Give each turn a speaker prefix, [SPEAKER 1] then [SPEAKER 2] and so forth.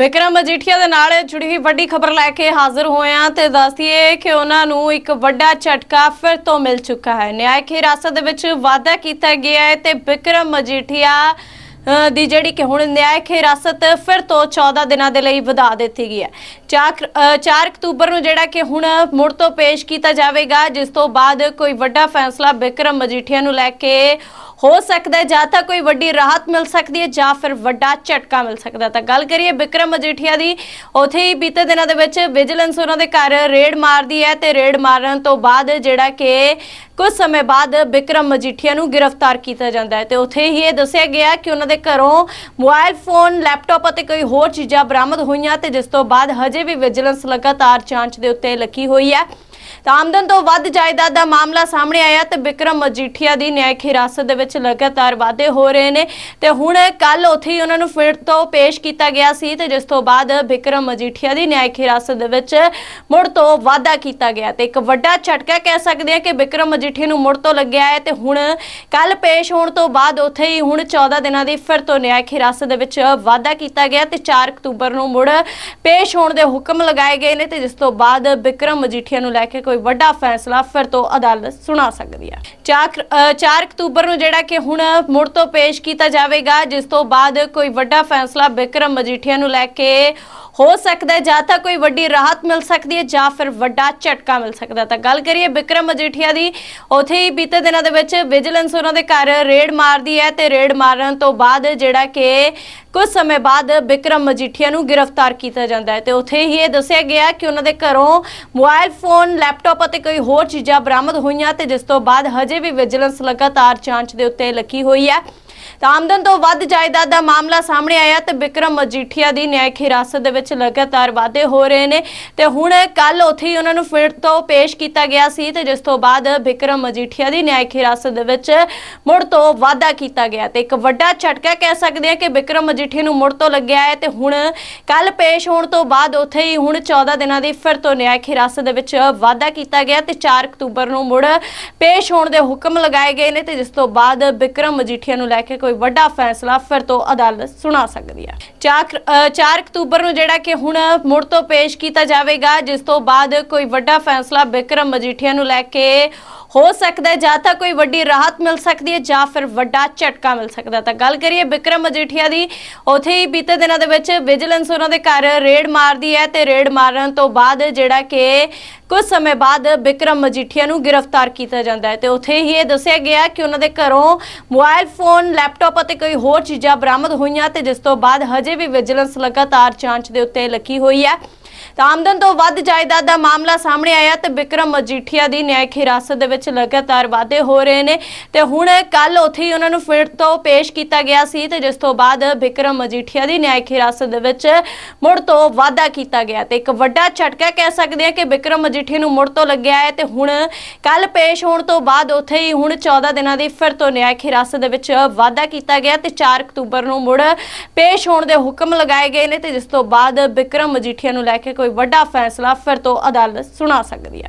[SPEAKER 1] ਵਿਕਰਮ ਮਜੀਠੀਆ ਦੇ ਨਾਲ ਜੁੜੀ ਹੋਈ ਵੱਡੀ ਖਬਰ ਲੈ ਕੇ ਹਾਜ਼ਰ ਹੋਏ ਹਾਂ ਤੇ ਦੱਸਦੀਏ ਕਿ ਉਹਨਾਂ ਨੂੰ ਇੱਕ ਵੱਡਾ ਝਟਕਾ ਫਿਰ ਤੋਂ ਮਿਲ ਚੁੱਕਾ ਹੈ। ਨਿਆਇਕ ਹਿਰਾਸਤ ਦੇ ਵਿੱਚ ਵਾਅਦਾ ਕੀਤਾ ਗਿਆ ਹੈ ਤੇ ਬਿਕਰਮ ਮਜੀਠੀਆ ਦੀ ਜਿਹੜੀ ਕਿ ਹੁਣ ਨਿਆਇਕ ਹਿਰਾਸਤ ਫਿਰ ਤੋਂ 14 ਦਿਨਾਂ ਦੇ ਲਈ ਵਧਾ ਦਿੱਤੀ ਗਈ ਹੈ। 4 4 ਅਕਤੂਬਰ ਨੂੰ ਜਿਹੜਾ ਕਿ ਹੁਣ ਮੁੜ ਤੋਂ ਪੇਸ਼ ਕੀਤਾ ਜਾਵੇਗਾ, ਜਿਸ ਤੋਂ ਬਾਅਦ ਕੋਈ ਵੱਡਾ ਫੈਸਲਾ ਬਿਕਰਮ ਮਜੀਠੀਆ ਨੂੰ ਲੈ ਕੇ ਹੋ ਸਕਦਾ ਹੈ, ਜਾਂ ਤਾਂ ਕੋਈ ਵੱਡੀ ਰਾਹਤ ਮਿਲ ਸਕਦੀ ਹੈ, ਜਾਂ ਫਿਰ ਵੱਡਾ ਝਟਕਾ ਮਿਲ ਸਕਦਾ ਤਾਂ ਗੱਲ ਕਰੀਏ ਬਿਕਰਮ ਮਜੀਠੀਆ ਦੀ, ਉਥੇ ਹੀ ਬੀਤੇ ਦਿਨਾਂ ਦੇ ਵਿੱਚ ਵਿਜੀਲੈਂਸ ਉਹਨਾਂ ਦੇ ਘਰ ਰੇਡ ਮਾਰਦੀ ਹੈ ਤੇ ਰੇਡ ਮਾਰਨ ਤੋਂ ਬਾਅਦ ਜਿਹੜਾ ਕਿ ਕੁਝ ਸਮੇਂ ਬਾਅਦ ਬਿਕਰਮ ਮਜੀਠੀਆ ਨੂੰ ਗ੍ਰਿਫਤਾਰ ਕੀਤਾ ਜਾਂਦਾ ਹੈ। ਤੇ ਉਥੇ ਹੀ ਇਹ ਦੱਸਿਆ ਗਿਆ ਕਿ ਉਹਨਾਂ ਦੇ ਘਰੋਂ ਮੋਬਾਈਲ ਫੋਨ, ਲੈਪਟਾਪ ਅਤੇ ਕੋਈ ਹੋਰ ਚੀਜ਼ਾਂ ਬਰਾਮਦ ਹੋਈਆਂ ਤੇ ਜਿਸ ਤੋਂ ਬਾਅਦ ਹਜੇ ਵੀ ਵਿਜੀਲੈਂਸ ਲਗਾਤਾਰ ਜਾਂਚ ਦੇ ਉੱਤੇ ਲੱਗੀ ਹੋਈ ਹੈ। ਤਾਂ ਆਮਦਨ ਤੋਂ ਵੱਧ ਜਾਇਦਾਦ ਦਾ ਮਾਮਲਾ ਸਾਹਮਣੇ ਆਇਆ ਤੇ ਵਿਕਰਮ ਮਜੀਠੀਆ ਦੀ ਨਿਆਇਕ ਹਿਰਾਸਤ ਦੇ ਵਿੱਚ ਲਗਾਤਾਰ ਵਾਧੇ ਹੋ ਰਹੇ ਨੇ ਤੇ ਹੁਣ ਕੱਲ ਉੱਥੇ ਹੀ ਉਹਨਾਂ ਨੂੰ ਫਿਰ ਤੋਂ ਪੇਸ਼ ਕੀਤਾ ਗਿਆ ਸੀ ਤੇ ਜਿਸ ਤੋਂ ਬਾਅਦ ਵਿਕਰਮ ਮਜੀਠੀਆ ਦੀ ਨਿਆਇਕ ਹਿਰਾਸਤ ਦੇ ਵਿੱਚ ਮੁੜ ਤੋਂ ਵਾਧਾ ਕੀਤਾ ਗਿਆ ਤੇ ਇੱਕ ਵੱਡਾ ਝਟਕਾ ਕਹਿ ਸਕਦੇ ਆ ਕਿ ਵਿਕਰਮ ਮਜੀਠੀਆ ਨੂੰ ਮੁੜ ਤੋਂ ਲੱਗਿਆ ਹੈ ਤੇ ਹੁਣ ਕੱਲ ਪੇਸ਼ ਹੋਣ ਤੋਂ ਬਾਅਦ ਉੱਥੇ ਹੀ ਹੁਣ 14 ਦਿਨਾਂ ਦੀ ਫਿਰ ਤੋਂ ਨਿਆਇਕ ਹਿਰਾਸਤ ਦੇ ਵਿੱਚ ਵਾਧਾ ਕੀਤਾ ਗਿਆ ਤੇ 4 ਅਕਤੂਬਰ ਨੂੰ ਮੁੜ ਪੇਸ਼ ਹੋਣ ਦੇ ਹੁਕਮ ਲਗਾਏ ਗਏ ਨੇ ਤੇ ਜਿਸ ਤੋਂ ਬਾਅਦ ਵਿਕਰਮ ਮਜੀਠੀਆ ਨੂੰ ਲੈ ਕੇ ਕੋਈ ਵੱਡਾ ਫੈਸਲਾ ਫਿਰ ਤੋਂ ਅਦਾਲਤ ਸੁਣਾ ਸਕਦੀ ਹੈ। 4 4 ਅਕਤੂਬਰ ਨੂੰ ਜਿਹੜਾ ਕਿ ਹੁਣ ਮੁੜ ਤੋਂ ਪੇਸ਼ ਕੀਤਾ ਜਾਵੇਗਾ, ਜਿਸ ਤੋਂ ਬਾਅਦ ਕੋਈ ਵੱਡਾ ਫੈਸਲਾ ਬਿਕਰਮ ਮਜੀਠੀਆ ਨੂੰ ਲੈ ਕੇ ਹੋ ਸਕਦਾ ਹੈ, ਜਾਂ ਤਾਂ ਕੋਈ ਵੱਡੀ ਰਾਹਤ ਮਿਲ ਸਕਦੀ ਹੈ, ਜਾਂ ਫਿਰ ਵੱਡਾ ਝਟਕਾ ਮਿਲ ਸਕਦਾ ਤਾਂ ਗੱਲ ਕਰੀਏ ਵਿਕਰਮ ਮਜੀਠੀਆ ਦੀ, ਉਥੇ ਹੀ ਬੀਤੇ ਦਿਨਾਂ ਦੇ ਵਿੱਚ ਵਿਜੀਲੈਂਸ ਉਹਨਾਂ ਦੇ ਘਰ ਰੇਡ ਮਾਰਦੀ ਹੈ ਤੇ ਰੇਡ ਮਾਰਨ ਤੋਂ ਬਾਅਦ ਜਿਹੜਾ ਕਿ ਕੁਝ ਸਮੇਂ ਬਾਅਦ ਬਿਕਰਮ ਮਜੀਠੀਆ ਨੂੰ ਗ੍ਰਿਫਤਾਰ ਕੀਤਾ ਜਾਂਦਾ ਹੈ। ਤੇ ਉਥੇ ਹੀ ਇਹ ਦੱਸਿਆ ਗਿਆ ਕਿ ਉਹਨਾਂ ਦੇ ਘਰੋਂ ਮੋਬਾਈਲ ਫੋਨ ਲੈਪਟਾਪ ਅਤੇ ਕੋਈ ਹੋਰ ਚੀਜ਼ਾਂ ਬਰਾਮਦ ਹੋਈਆਂ ਤੇ ਜਿਸ ਤੋਂ ਬਾਅਦ ਹਜੇ ਵੀ ਵਿਜੀਲੈਂਸ ਲਗਾਤਾਰ ਜਾਂਚ ਦੇ ਉੱਤੇ ਲੱਗੀ ਹੋਈ ਹੈ। ਤਾਂ ਆਮਦਨ ਤੋਂ ਵੱਧ ਜਾਇਦਾਦ ਦਾ ਮਾਮਲਾ ਸਾਹਮਣੇ ਆਇਆ ਤੇ ਬਿਕਰਮ ਮਜੀਠੀਆ ਦੀ ਨਿਆਇਕ ਹਿਰਾਸਤ ਦੇ ਵਿੱਚ ਲਗਾਤਾਰ ਵਾਧੇ ਹੋ ਰਹੇ ਨੇ। ਤੇ ਹੁਣ ਕੱਲ ਉੱਥੇ ਹੀ ਉਹਨਾਂ ਨੂੰ ਫਿਰ ਤੋਂ ਪੇਸ਼ ਕੀਤਾ ਗਿਆ ਸੀ ਤੇ ਜਿਸ ਤੋਂ ਬਾਅਦ ਵਿਕਰਮ ਮਜੀਠੀਆ ਦੀ ਨਿਆਇਕ ਹਿਰਾਸਤ ਦੇ ਵਿੱਚ ਮੁੜ ਤੋਂ ਵਾਧਾ ਕੀਤਾ ਗਿਆ। ਤੇ ਇੱਕ ਵੱਡਾ ਝਟਕਾ ਕਹਿ ਸਕਦੇ ਆ ਕਿ ਬਿਕਰਮ ਮਜੀਠੀਆ ਨੂੰ ਮੁੜ ਤੋਂ ਲੱਗਿਆ ਹੈ ਤੇ ਹੁਣ ਕੱਲ ਪੇਸ਼ ਹੋਣ ਤੋਂ ਬਾਅਦ ਉੱਥੇ ਹੀ ਹੁਣ 14 ਦਿਨਾਂ ਦੀ ਫਿਰ ਤੋਂ ਨਿਆਇਕ ਹਿਰਾਸਤ ਦੇ ਵਿੱਚ ਵਾਧਾ ਕੀਤਾ ਗਿਆ ਤੇ 4 ਅਕਤੂਬਰ ਨੂੰ ਮੁੜ ਪੇਸ਼ ਹੋਣ ਦੇ ਹੁਕਮ ਲਗਾਏ ਗਏ ਨੇ ਤੇ ਜਿਸ ਤੋਂ ਬਾਅਦ ਬਿਕਰਮ ਮਜੀਠੀਆ ਨੂੰ ਲੈ ਕੇ ਕੋਈ ਵੱਡਾ ਫੈਸਲਾ ਫਿਰ ਤੋਂ ਅਦਾਲਤ ਸੁਣਾ ਸਕਦੀ ਹੈ। 4 4 ਅਕਤੂਬਰ ਨੂੰ ਜਿਹੜਾ ਕਿ ਹੁਣ ਮੁੜ ਤੋਂ ਪੇਸ਼ ਕੀਤਾ ਜਾਵੇਗਾ, ਜਿਸ ਤੋਂ ਬਾਅਦ ਕੋਈ ਵੱਡਾ ਫੈਸਲਾ ਬਿਕਰਮ ਮਜੀਠੀਆ ਨੂੰ ਲੈ ਕੇ ਹੋ ਸਕਦਾ ਹੈ, ਜਾਂ ਤਾਂ ਕੋਈ ਵੱਡੀ ਰਾਹਤ ਮਿਲ ਸਕਦੀ ਹੈ, ਜਾਂ ਫਿਰ ਵੱਡਾ ਝਟਕਾ ਮਿਲ ਸਕਦਾ ਤਾਂ ਗੱਲ ਕਰੀਏ ਵਿਕਰਮ ਮਜੀਠੀਆ ਦੀ, ਉਥੇ ਹੀ ਬੀਤੇ ਦਿਨਾਂ ਦੇ ਵਿੱਚ ਵਿਜੀਲੈਂਸ ਉਹਨਾਂ ਦੇ ਘਰ ਰੇਡ ਮਾਰਦੀ ਹੈ ਤੇ ਰੇਡ ਮਾਰਨ ਤੋਂ ਬਾਅਦ ਜਿਹੜਾ ਕਿ ਕੁਝ ਸਮੇਂ ਬਾਅਦ ਵਿਕਰਮ ਮਜੀਠੀਆ ਨੂੰ ਗ੍ਰਿਫਤਾਰ ਕੀਤਾ ਜਾਂਦਾ ਹੈ। ਤੇ ਉਥੇ ਹੀ ਇਹ ਦੱਸਿਆ ਗਿਆ ਕਿ ਉਹਨਾਂ ਦੇ ਘਰੋਂ ਮੋਬਾਈਲ ਫੋਨ, ਲੈਪਟਾਪ ਅਤੇ ਕੋਈ ਹੋਰ ਚੀਜ਼ਾਂ ਬਰਾਮਦ ਹੋਈਆਂ ਤੇ ਜਿਸ ਤੋਂ ਬਾਅਦ ਹਜੇ ਵੀ ਵਿਜੀਲੈਂਸ ਲਗਾਤਾਰ ਜਾਂਚ ਦੇ ਉੱਤੇ ਲੱਗੀ ਹੋਈ ਹੈ। ਤਾਂ ਆਮਦਨ ਤੋਂ ਵੱਧ ਜਾਇਦਾਦ ਦਾ ਮਾਮਲਾ ਸਾਹਮਣੇ ਆਇਆ ਤੇ ਬਿਕਰਮ ਮਜੀਠੀਆ ਦੀ ਨਿਆਇਕ ਹਿਰਾਸਤ ਦੇ ਵਿੱਚ ਲਗਾਤਾਰ ਵਾਧੇ ਹੋ ਰਹੇ ਨੇ ਤੇ ਹੁਣ ਕੱਲ ਉੱਥੇ ਹੀ ਉਹਨਾਂ ਨੂੰ ਫਿਰ ਤੋਂ ਪੇਸ਼ ਕੀਤਾ ਗਿਆ ਸੀ ਤੇ ਜਿਸ ਤੋਂ ਬਾਅਦ ਬਿਕਰਮ ਮਜੀਠੀਆ ਦੀ ਨਿਆਇਕ ਹਿਰਾਸਤ ਦੇ ਵਿੱਚ ਮੁੜ ਤੋਂ ਵਾਧਾ ਕੀਤਾ ਗਿਆ ਤੇ ਇੱਕ ਵੱਡਾ ਝਟਕਾ ਕਹਿ ਸਕਦੇ ਆ ਕਿ ਬਿਕਰਮ ਮਜੀਠੀਆ ਨੂੰ ਮੁੜ ਤੋਂ ਲੱਗਿਆ ਹੈ ਤੇ ਹੁਣ ਕੱਲ ਪੇਸ਼ ਹੋਣ ਤੋਂ ਬਾਅਦ ਉੱਥੇ ਹੀ ਹੁਣ 14 ਦਿਨਾਂ ਦੀ ਫਿਰ ਤੋਂ ਨਿਆਇਕ ਹਿਰਾਸਤ ਦੇ ਵਿੱਚ ਵਾਧਾ ਕੀਤਾ ਗਿਆ ਤੇ 4 ਅਕਤੂਬਰ ਨੂੰ ਮੁੜ ਪੇਸ਼ ਹੋਣ ਦੇ ਹੁਕਮ ਲਗਾਏ ਗਏ ਨੇ ਤੇ ਜਿਸ ਤੋਂ ਬਾਅਦ ਬਿਕਰਮ ਮਜੀਠੀਆ ਨੂੰ ਲੈ ਕੇ ਕੋਈ ਕੋਈ ਵੱਡਾ ਫੈਸਲਾ ਫਿਰ ਤੋਂ ਅਦਾਲਤ ਸੁਣਾ ਸਕਦੀ ਹੈ।